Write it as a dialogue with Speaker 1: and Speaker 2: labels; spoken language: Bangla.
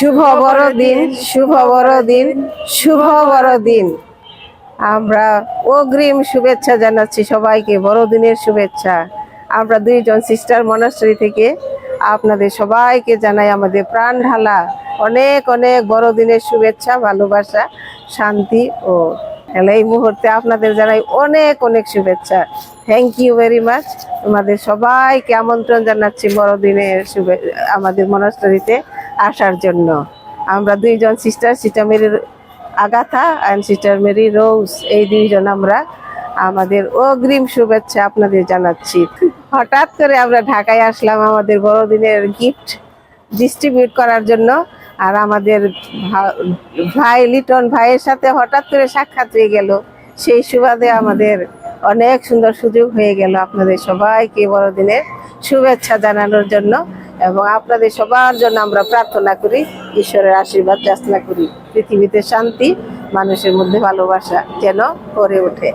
Speaker 1: শুভ বড়দিন শুভ বড়দিন শুভ বড়দিন। আমরা অগ্রিম শুভেচ্ছা জানাচ্ছি সবাইকে, বড়দিনের শুভেচ্ছা। আমরা দুইজন সিস্টার মনাশ্রী থেকে আপনাদের সবাইকে জানাই আমাদের প্রাণ ঢালা। অনেক অনেক বড়দিনের শুভেচ্ছা, ভালোবাসা, শান্তি ও এই মুহূর্তে আপনাদের জানাই অনেক অনেক শুভেচ্ছা। থ্যাংক ইউ ভেরি মাচ আমাদের সবাইকে আমন্ত্রণ জানাচ্ছি বড়দিনের শুভে, আমাদের মনাস্টরিতে আসার জন্য। আমরা দুইজন sister sister মেরির Agatha and sister Mary Rose এই দুইজন আমরা আমাদের অগ্রিম শুভেচ্ছা আপনাদের জানাচ্ছি। হঠাৎ করে আমরা ঢাকায় আসলাম আমাদের বড়দিনের গিফট ডিস্ট্রিবিউট করার জন্য। আর আমাদের ভাই, লিটন ভাইয়ের সাথে হঠাৎ করে সাক্ষাৎ হয়ে গেল। সেই সুবাদে আমাদের অনেক সুন্দর সুযোগ হয়ে গেল আপনাদের সবাইকে বড়দিনের শুভেচ্ছা জানানোর জন্য। এবং আপনাদের সবার জন্য আমরা প্রার্থনা করি, ঈশ্বরের আশীর্বাদ, যাচনা করি। পৃথিবীতে শান্তি, মানুষের মধ্যে ভালোবাসা যেন করে ওঠে।